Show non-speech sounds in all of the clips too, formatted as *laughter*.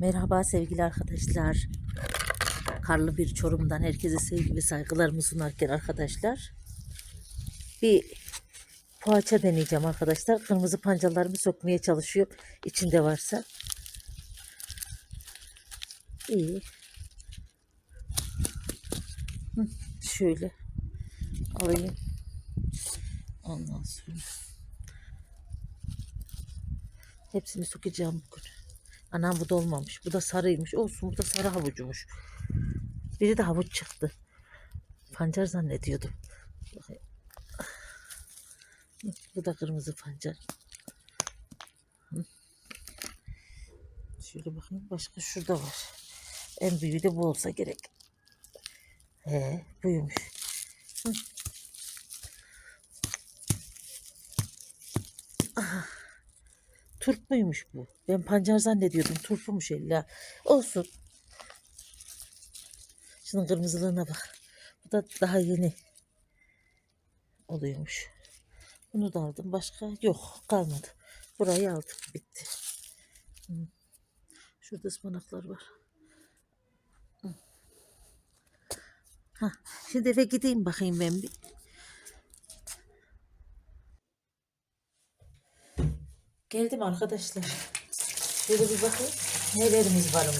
Merhaba sevgili arkadaşlar. Karlı bir Çorum'dan herkese sevgi ve saygılarımı sunarken arkadaşlar bir poğaça deneyeceğim arkadaşlar. Kırmızı pancalarımı sökmeye çalışıyorum. İçinde varsa. İyi. Şöyle alayım. Ondan sonra hepsini sökeceğim bugün. Anam bu da olmamış. Bu da sarıymış. Olsun bu da sarı havucumuş. Biri de havuç çıktı. Pancar zannediyordum. Bu da kırmızı pancar. Şöyle bakayım. Başka şurada var. En büyüğü de bu olsa gerek. He. Hı. Ah, Turp muymuş bu? Ben pancar zannediyordum. Turpumuş illa. Olsun. Şunun kırmızılığına bak. Bu da daha yeni oluyormuş. Bunu da aldım. Başka yok. Kalmadı. Burayı aldım. Bitti. Şurada ıspanaklar var. Hah, Şimdi eve gideyim bakayım ben bir. Geldim arkadaşlar. Şöyle bir bakayım. Nelerimiz varmış.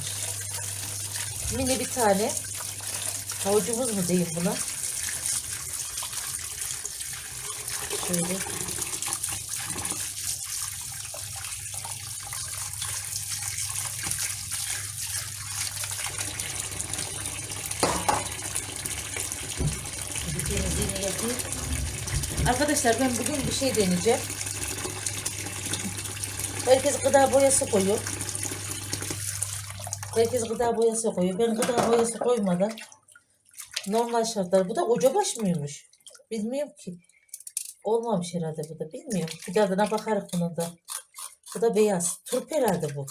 Mini bir tane havucumuz mu diyeyim buna. Şöyle. Arkadaşlar ben bugün bir şey deneyeceğim. Herkes gıda boyası koyuyor. Herkes gıda boyası koyuyor. Ben gıda boyası koymadan normal şartlar. Bu da koca baş mıymış? Bilmiyorum ki. Olmamış herhalde bu da. Bilmiyorum. Bir tadına bakarız bunun da. Bu da beyaz. Turp herhalde bu.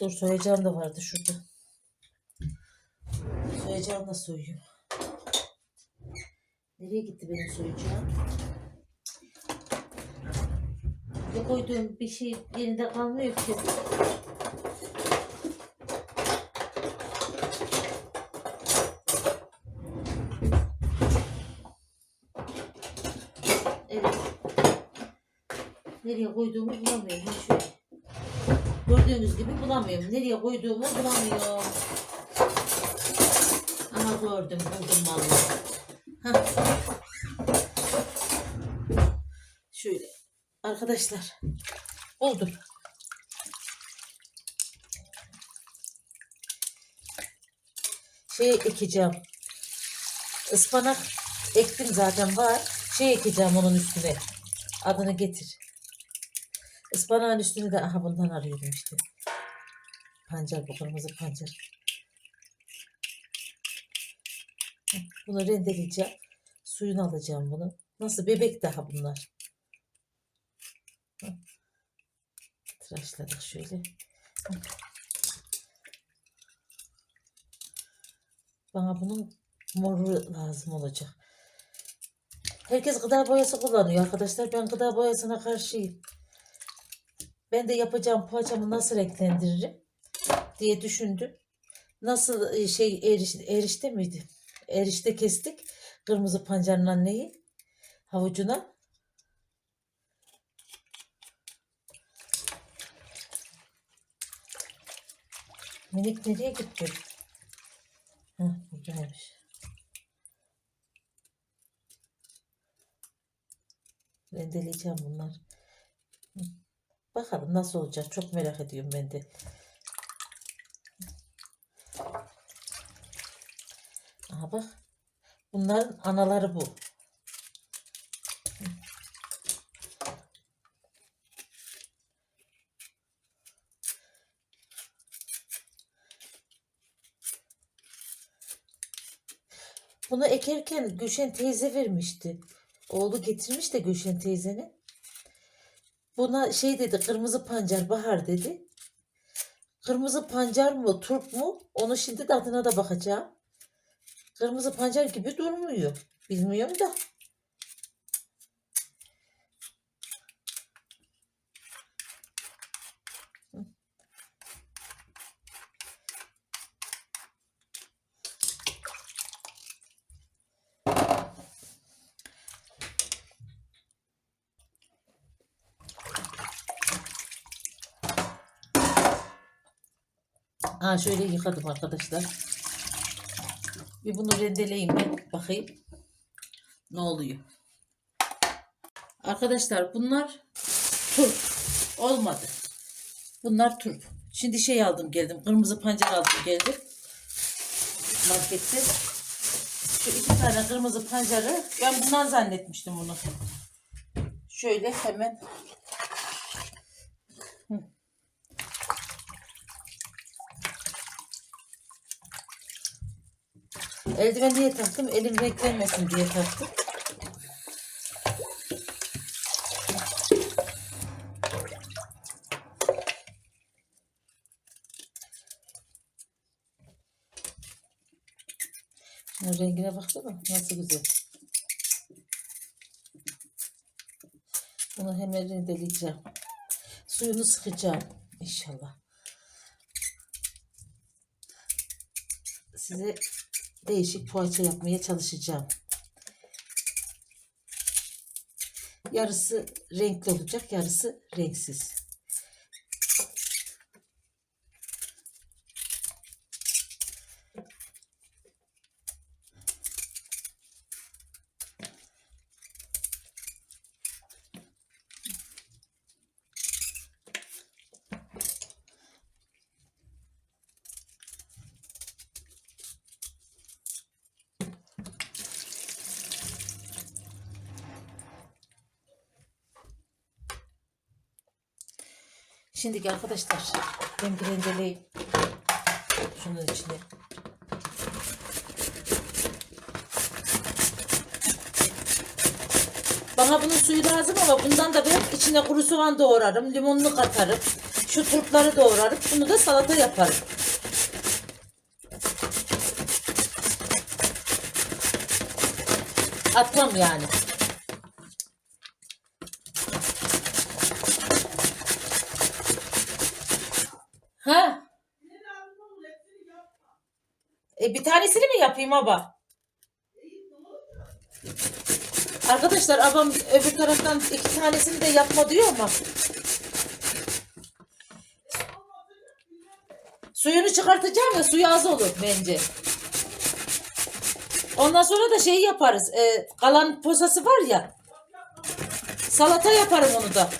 Dur soyacağım da vardı şurada. Soyacağım da soyuyor. Nereye gitti benim soyacağım? Ne koyduğum bir şey yerinde kalmıyor ki. Evet. Nereye koyduğumu bulamıyorum. Şöyle. Gördüğünüz gibi bulamıyorum. Nereye koyduğumu bulamıyorum. Ama gördüm, buldum vallahi. Şöyle. Arkadaşlar. Buldum. Şey ekeceğim. Ispanak ektim zaten var. Şey ekeceğim onun üstüne. Adını getir. Ispanağın üstünü de aha bundan arıyorum işte. Pancar bu kırmızı pancar. Bunu rendeleyeceğim. Suyunu alacağım bunu. Nasıl bebek daha bunlar. Tıraşladık şöyle. Bana bunun moru lazım olacak. Herkes gıda boyası kullanıyor arkadaşlar. Ben gıda boyasına karşıyım. Ben de yapacağım poğaçamı nasıl renklendiririm diye düşündüm. Nasıl e, şey erişte, erişte miydi? Erişte kestik. Kırmızı pancarın anneyi havucuna. Minik nereye gitti? Heh, buradaymış. Rendeleyeceğim bunlar. Bakalım nasıl olacak. Çok merak ediyorum ben de. Aha bak. Bunların anaları bu. Bunu ekerken Gülşen teyze vermişti. Oğlu getirmiş de Gülşen teyzenin. Buna şey dedi kırmızı pancar bahar dedi. Kırmızı pancar mı turp mu onu şimdi de adına da bakacağım. Kırmızı pancar gibi durmuyor. Bilmiyorum da. Ha şöyle yıkadım arkadaşlar. Bir bunu rendeleyeyim ben bakayım. Ne oluyor? Arkadaşlar bunlar turp. Olmadı. Bunlar turp. Şimdi şey aldım geldim. Kırmızı pancar aldım geldim. Markette. Şu iki tane kırmızı pancarı ben bundan zannetmiştim bunu. Şöyle hemen Eldiven diye taktım. Elim renklenmesin diye taktım. Şunun rengine baksana. Nasıl güzel. Bunu hemen rendeleyeceğim. Suyunu sıkacağım. İnşallah. Size değişik poğaça yapmaya çalışacağım. Yarısı renkli olacak, yarısı renksiz. Şimdi arkadaşlar ben bir rendeleyeyim. Şunun içine. Bana bunun suyu lazım ama bundan da ben içine kuru soğan doğrarım. Limonunu katarım. Şu turpları doğrarım. Bunu da salata yaparım. Atmam yani. Ha? E bir tanesini mi yapayım baba? Arkadaşlar abam öbür taraftan iki tanesini de yapma diyor ama. Suyunu çıkartacağım ya suyu az olur bence. Ondan sonra da şey yaparız. e, kalan posası var ya. Salata yaparım onu da.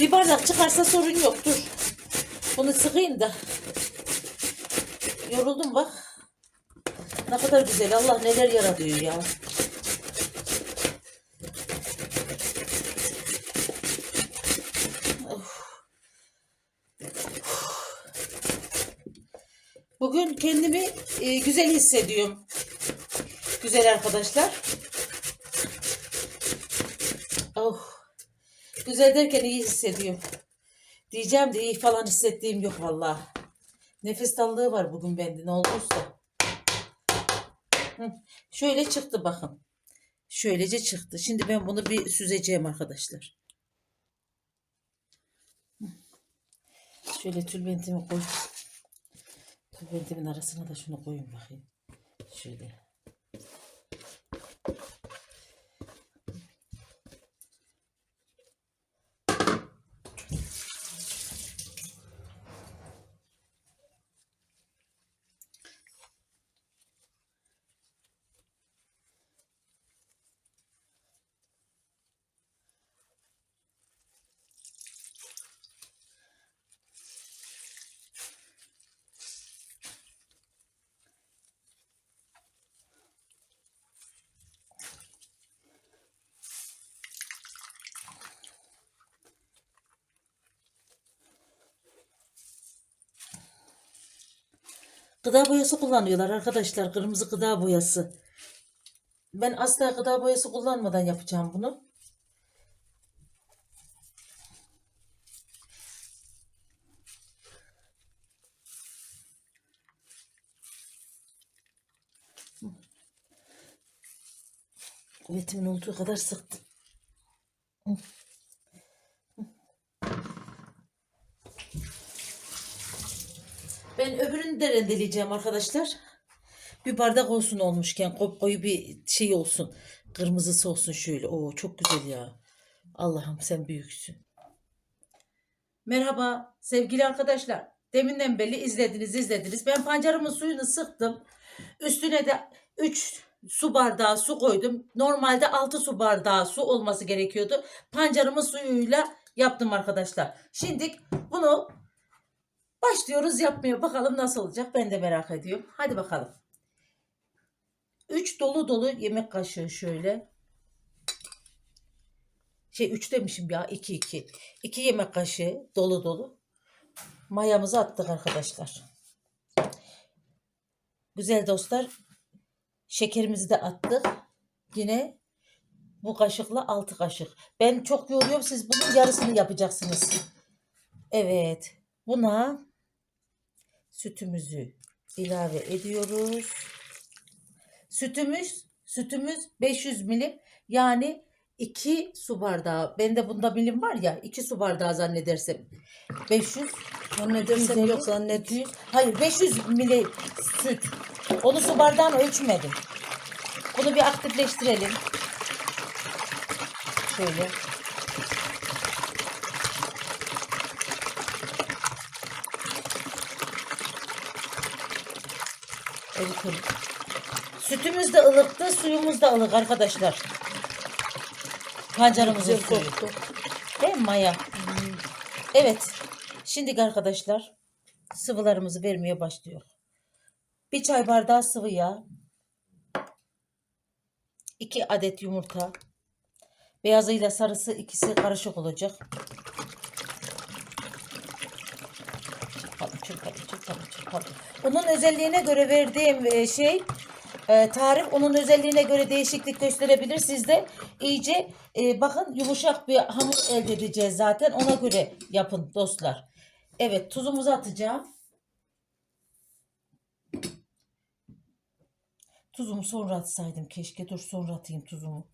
Bir bardak çıkarsa sorun yok. Dur. Bunu sıkayım da. Yoruldum bak. Ne kadar güzel. Allah neler yaratıyor ya. Bugün kendimi e, güzel hissediyorum. Güzel arkadaşlar. Güzel derken iyi hissediyorum. Diyeceğim de iyi falan hissettiğim yok vallahi. Nefes darlığı var bugün bende ne olursa. Şöyle çıktı bakın. Şöylece çıktı. Şimdi ben bunu bir süzeceğim arkadaşlar. Hı. Şöyle tülbentimi koy. Tülbentimin arasına da şunu koyun bakayım. Şöyle. Gıda boyası kullanıyorlar arkadaşlar. Kırmızı gıda boyası. Ben asla gıda boyası kullanmadan yapacağım bunu. Kuvvetimin olduğu kadar sıktım. De rendeleyeceğim arkadaşlar. Bir bardak olsun olmuşken koy, koyu bir şey olsun. Kırmızısı olsun şöyle. Oo çok güzel ya. Allah'ım sen büyüksün. Merhaba sevgili arkadaşlar. Deminden beri izlediniz izlediniz. Ben pancarımın suyunu sıktım. Üstüne de 3 su bardağı su koydum. Normalde 6 su bardağı su olması gerekiyordu. Pancarımın suyuyla yaptım arkadaşlar. Şimdi bunu başlıyoruz yapmaya. Bakalım nasıl olacak ben de merak ediyorum. Hadi bakalım. 3 dolu dolu yemek kaşığı şöyle. Şey 3 demişim ya 2 2. 2 yemek kaşığı dolu dolu. Mayamızı attık arkadaşlar. Güzel dostlar. Şekerimizi de attık. Yine bu kaşıkla 6 kaşık. Ben çok yoruyorum. Siz bunun yarısını yapacaksınız. Evet. Buna sütümüzü ilave ediyoruz. Sütümüz sütümüz 500 milim yani 2 su bardağı. Bende bunda milim var ya 2 su bardağı zannedersem. 500 Zannedersem 150, yok zannet. 200, hayır 500 mili süt. Onu su bardağına ölçmedim. Bunu bir aktifleştirelim. Şöyle. Eritelim. Sütümüz de ılıktı, suyumuz da ılık arkadaşlar. Pancarımızın suyu. koktu. Değil mi Maya? Evet. Şimdi arkadaşlar sıvılarımızı vermeye başlıyor. Bir çay bardağı sıvı yağ. 2 adet yumurta. Beyazıyla sarısı ikisi karışık olacak. Çırpalım, çırpalım, çırpalım, çırpalım. Onun özelliğine göre verdiğim e, şey e, tarif onun özelliğine göre değişiklik gösterebilir. Siz de iyice e, bakın yumuşak bir hamur elde edeceğiz zaten. Ona göre yapın dostlar. Evet tuzumuzu atacağım. Tuzumu sonra atsaydım keşke. Dur sonra atayım tuzumu.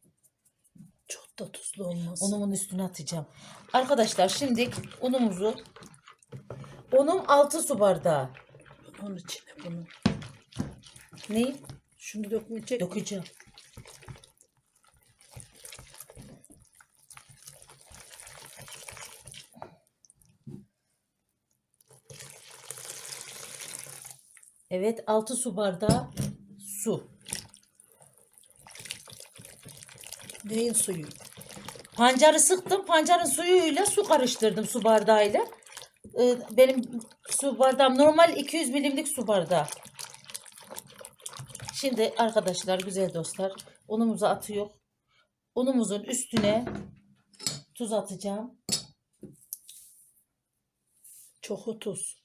Çok da tuzlu olmaz. Unumun üstüne atacağım. Arkadaşlar şimdi unumuzu unum 6 su bardağı. Onun içine bunu. Neyi? Şunu dökmeyecek. Dökeceğim. Evet 6 su bardağı su. Neyin suyu? Pancarı sıktım. Pancarın suyuyla su karıştırdım su bardağıyla. Ee, benim su bardağım normal 200 milimlik su bardağı. Şimdi arkadaşlar güzel dostlar unumuzu atıyor. Unumuzun üstüne tuz atacağım. Çok tuz.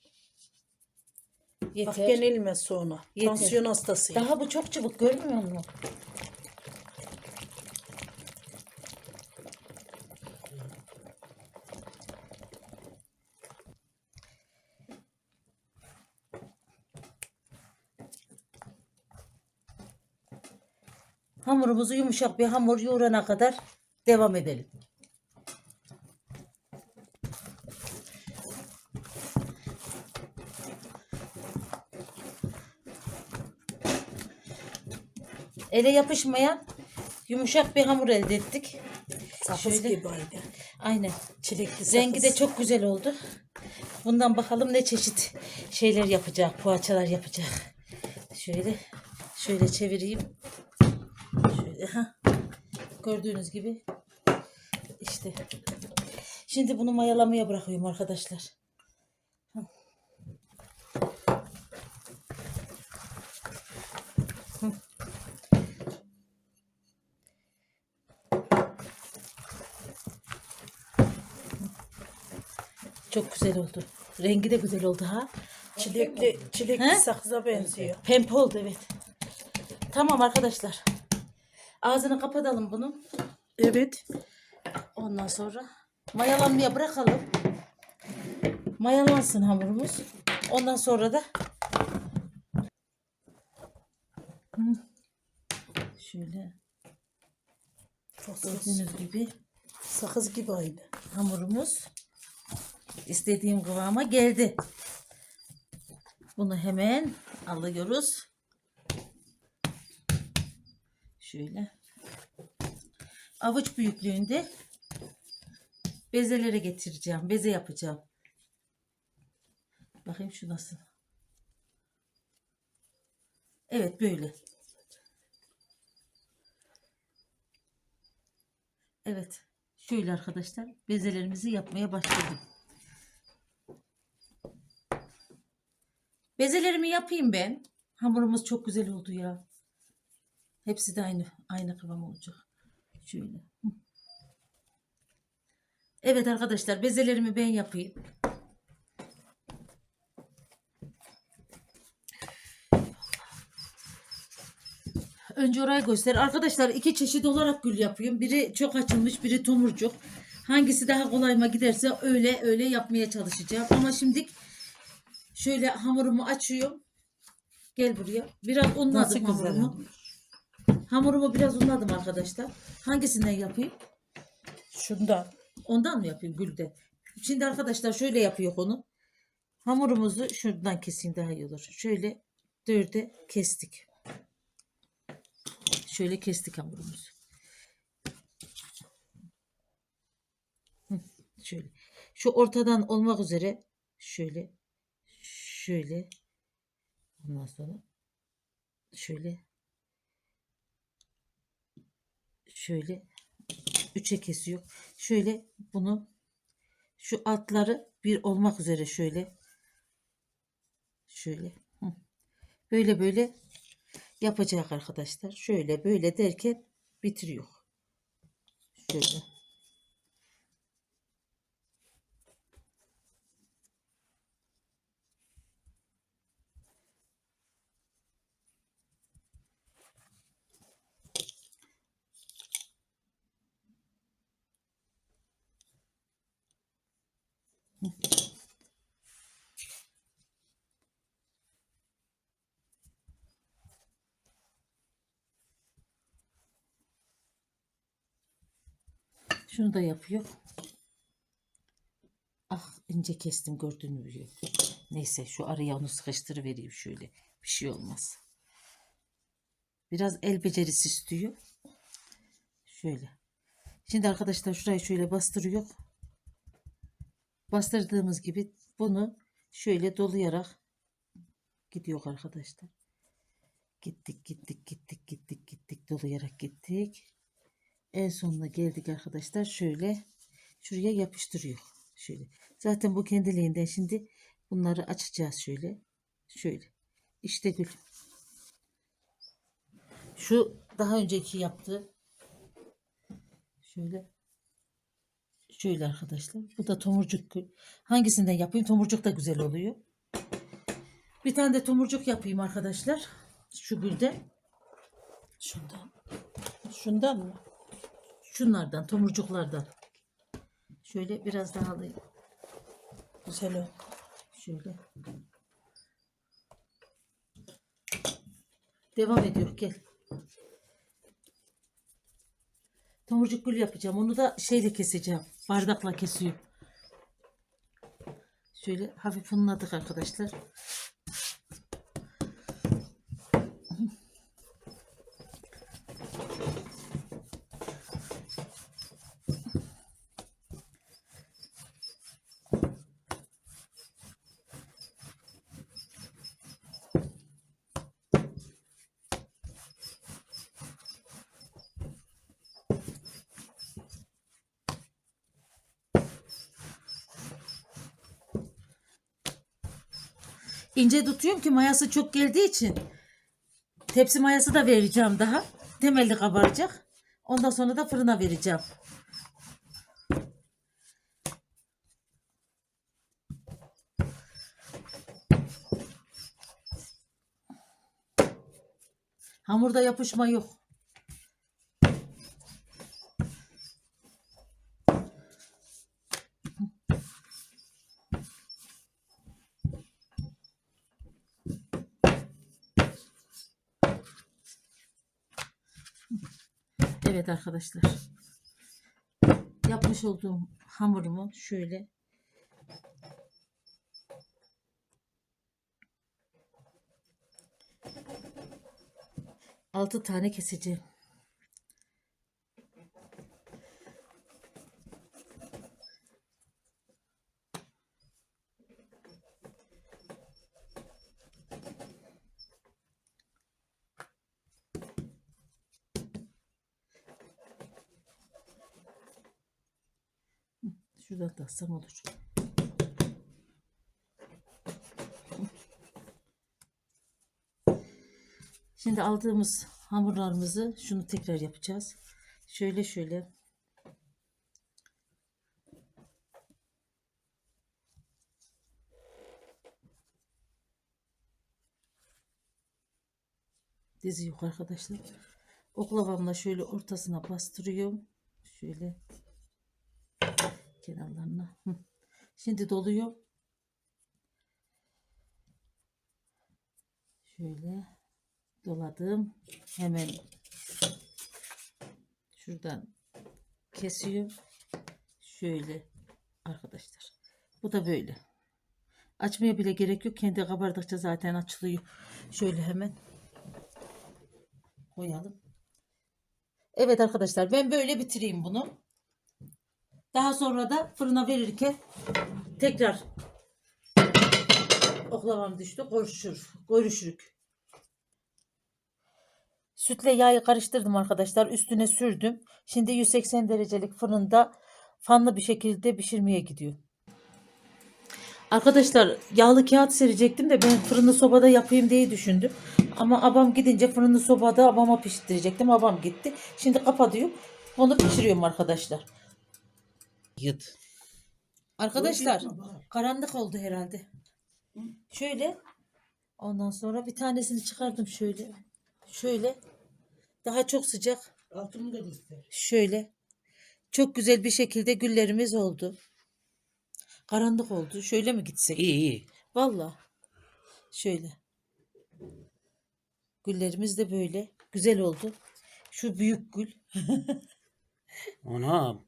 Bak Yeter. yenilmez sonra. Yeter. Tansiyon hastasıyım. Daha bu çok çabuk görmüyor musun? Hamurumuzu yumuşak bir hamur yoğurana kadar devam edelim. Ele yapışmayan yumuşak bir hamur elde ettik. Sakız Şöyle. gibi. Aynen. Çilekli sakız. Rengi de çok güzel oldu. Bundan bakalım ne çeşit şeyler yapacak, poğaçalar yapacak. Şöyle şöyle çevireyim. Ha. Gördüğünüz gibi işte. Şimdi bunu mayalamaya bırakıyorum arkadaşlar. Çok güzel oldu. Rengi de güzel oldu ha. Çilekli, çilekli He? sakıza benziyor. Pembe oldu evet. Tamam arkadaşlar. Ağzını kapatalım bunun. Evet. Ondan sonra mayalanmaya bırakalım. Mayalansın hamurumuz. Ondan sonra da Hı. şöyle gördüğünüz gibi Sakız gibi aynı. hamurumuz istediğim kıvama geldi. Bunu hemen alıyoruz. Şöyle. Avuç büyüklüğünde bezelere getireceğim. Beze yapacağım. Bakayım şu nasıl. Evet böyle. Evet. Şöyle arkadaşlar bezelerimizi yapmaya başladım. Bezelerimi yapayım ben. Hamurumuz çok güzel oldu ya. Hepsi de aynı aynı kıvam olacak. Şöyle. Evet arkadaşlar bezelerimi ben yapayım. Önce orayı göster. Arkadaşlar iki çeşit olarak gül yapıyorum. Biri çok açılmış, biri tomurcuk. Hangisi daha kolayıma giderse öyle öyle yapmaya çalışacağım. Ama şimdi şöyle hamurumu açıyorum. Gel buraya. Biraz unladım güzel hamurumu. olmuş. Hamurumu biraz unladım arkadaşlar. Hangisinden yapayım? Şundan. Ondan mı yapayım gülde? Şimdi arkadaşlar şöyle yapıyor onu. Hamurumuzu şuradan keseyim daha iyi olur. Şöyle dörde kestik. Şöyle kestik hamurumuzu. Şöyle. Şu ortadan olmak üzere şöyle şöyle ondan sonra şöyle şöyle üçe kesiyor. Şöyle bunu şu altları bir olmak üzere şöyle şöyle böyle böyle yapacak arkadaşlar. Şöyle böyle derken bitiriyor. Şöyle. Şunu da yapıyor. Ah ince kestim gördün mü? Neyse şu araya onu sıkıştırıvereyim şöyle. Bir şey olmaz. Biraz el becerisi istiyor. Şöyle. Şimdi arkadaşlar şurayı şöyle bastırıyor. Bastırdığımız gibi bunu şöyle dolayarak gidiyor arkadaşlar. Gittik gittik gittik gittik gittik dolayarak gittik. En sonuna geldik arkadaşlar. Şöyle şuraya yapıştırıyor. Şöyle. Zaten bu kendiliğinden şimdi bunları açacağız şöyle. Şöyle. İşte gül. Şu daha önceki yaptığı şöyle şöyle arkadaşlar. Bu da tomurcuk gül. Hangisinden yapayım? Tomurcuk da güzel oluyor. Bir tane de tomurcuk yapayım arkadaşlar. Şu gülde. Şundan. Şundan mı? Şunlardan, tomurcuklardan. Şöyle biraz daha alayım. Güzel oldu. Şöyle. Devam ediyor gel. Tomurcuk gül yapacağım. Onu da şeyle keseceğim. Bardakla kesiyorum. Şöyle hafif unladık arkadaşlar. İnce tutuyorum ki mayası çok geldiği için. Tepsi mayası da vereceğim daha. Temelde kabaracak. Ondan sonra da fırına vereceğim. Hamurda yapışma yok. Evet arkadaşlar. Yapmış olduğum hamurumu şöyle altı tane keseceğim. Şuradan da atsam olur. Şimdi aldığımız hamurlarımızı şunu tekrar yapacağız. Şöyle şöyle dizi yok arkadaşlar. Oklavamla şöyle ortasına bastırıyorum. Şöyle kenarlarına. Şimdi doluyor. Şöyle doladım. Hemen şuradan kesiyor. Şöyle arkadaşlar. Bu da böyle. Açmaya bile gerek yok. Kendi kabardıkça zaten açılıyor. Şöyle hemen koyalım. Evet arkadaşlar ben böyle bitireyim bunu. Daha sonra da fırına verirken tekrar oklavam düştü. Görüşür, görüşürük. Sütle yağı karıştırdım arkadaşlar. Üstüne sürdüm. Şimdi 180 derecelik fırında fanlı bir şekilde pişirmeye gidiyor. Arkadaşlar yağlı kağıt serecektim de ben fırını sobada yapayım diye düşündüm. Ama abam gidince fırını sobada abama pişirecektim. Abam gitti. Şimdi kapatıyorum. Onu pişiriyorum arkadaşlar. Yıt. Arkadaşlar karanlık oldu herhalde. Şöyle ondan sonra bir tanesini çıkardım şöyle. Şöyle daha çok sıcak. Altını da göster. Şöyle çok güzel bir şekilde güllerimiz oldu. Karanlık oldu. Şöyle mi gitsek? İyi iyi. Valla. Şöyle. Güllerimiz de böyle. Güzel oldu. Şu büyük gül. Anam.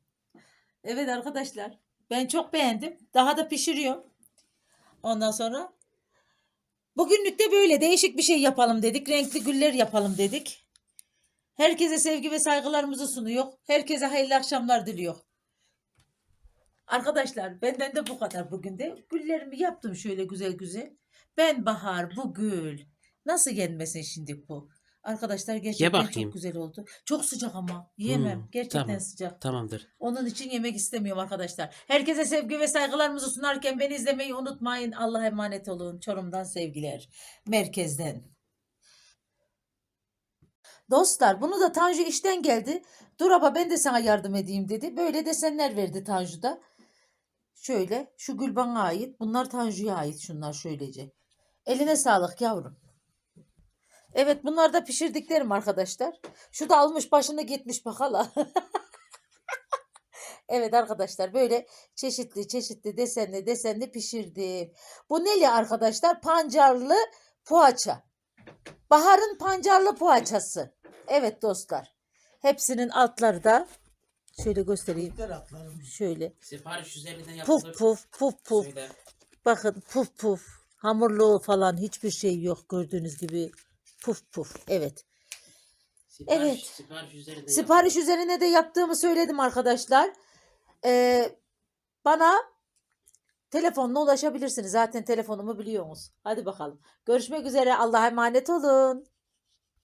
Evet arkadaşlar. Ben çok beğendim. Daha da pişiriyorum. Ondan sonra bugünlük de böyle değişik bir şey yapalım dedik. Renkli güller yapalım dedik. Herkese sevgi ve saygılarımızı sunuyor. Herkese hayırlı akşamlar diliyor. Arkadaşlar benden de bu kadar bugün de. Güllerimi yaptım şöyle güzel güzel. Ben bahar bu gül. Nasıl gelmesin şimdi bu? Arkadaşlar gerçekten bakayım. çok güzel oldu. Çok sıcak ama yiyemem. Hmm, gerçekten tamam. sıcak. Tamamdır. Onun için yemek istemiyorum arkadaşlar. Herkese sevgi ve saygılarımızı sunarken beni izlemeyi unutmayın. Allah'a emanet olun. Çorum'dan sevgiler. Merkezden. Dostlar bunu da Tanju işten geldi. Dur abla ben de sana yardım edeyim dedi. Böyle desenler verdi Tanju da. Şöyle şu gül bana ait. Bunlar Tanju'ya ait şunlar şöylece. Eline sağlık yavrum. Evet bunlar da pişirdiklerim arkadaşlar. Şu da almış başını gitmiş bak hala. *laughs* Evet arkadaşlar böyle çeşitli çeşitli desenli desenli pişirdim. Bu neli arkadaşlar? Pancarlı poğaça. Baharın pancarlı poğaçası. Evet dostlar. Hepsinin altları da şöyle göstereyim. Şöyle Sipariş üzerinden puf puf puf puf. Söyle. Bakın puf puf. Hamurlu falan hiçbir şey yok gördüğünüz gibi. Puf puf. Evet. Sipariş, Evet. Sipariş üzerinden Sipariş üzerine de yaptığımı söyledim arkadaşlar. Ee, bana telefonla ulaşabilirsiniz. Zaten telefonumu biliyorsunuz. Hadi bakalım. Görüşmek üzere. Allah'a emanet olun.